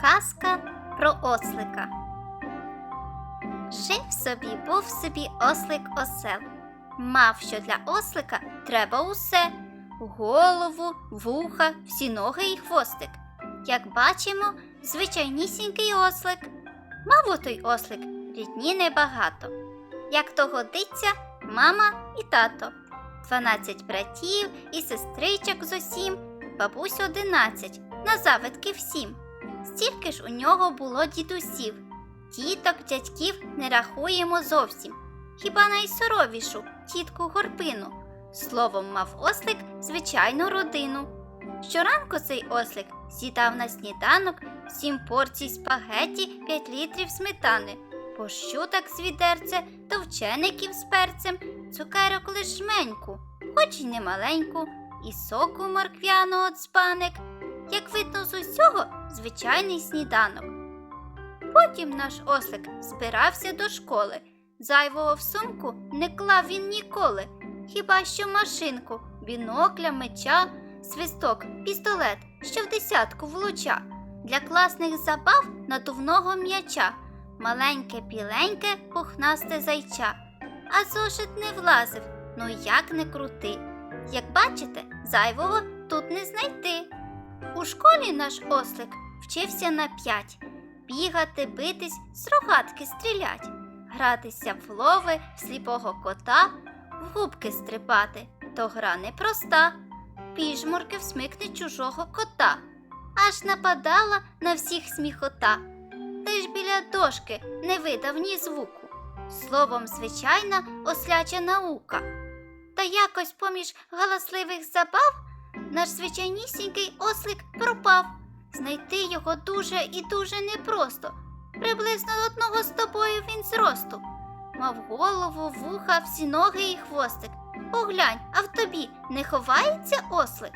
Казка про ослика. Жив собі, був собі ослик осел. Мав, що для ослика треба усе: голову, вуха, всі ноги і хвостик. Як бачимо, звичайнісінький ослик. Мав отой ослик рідні небагато. Як то годиться, мама і тато, дванадцять братів і сестричок з усім, бабусь одинадцять, на завидки всім. Стільки ж у нього було дідусів, тіток, дядьків не рахуємо зовсім. Хіба найсуровішу тітку горпину. Словом, мав ослик звичайну родину. Щоранку цей ослик з'їдав на сніданок сім порцій спагеті, п'ять літрів сметани, пощуток з відерце, товчеників з перцем, цукерок лиш жменьку, хоч й не маленьку, і соку морквяного цпаник. Як видно з усього, звичайний сніданок. Потім наш ослик збирався до школи. Зайвого в сумку не клав він ніколи, хіба що машинку, бінокля, меча, свисток, пістолет, що в десятку влуча, для класних забав надувного м'яча, маленьке біленьке пухнасте зайча. А зошит не влазив, ну як не крути. Як бачите, зайвого тут не знайти. У школі наш ослик вчився на п'ять бігати, битись, з рогатки стрілять, гратися в лови, в сліпого кота, в губки стрибати, то гра непроста. Піжмурки всмикне чужого кота, аж нападала на всіх сміхота. Лиш біля дошки не видав ні звуку. Словом, звичайна осляча наука. Та якось поміж галасливих забав наш звичайнісінький ослик пропав. Знайти його дуже і дуже непросто. Приблизно одного з тобою він зросту. Мав голову, вуха, всі ноги і хвостик. Поглянь, а в тобі не ховається ослик?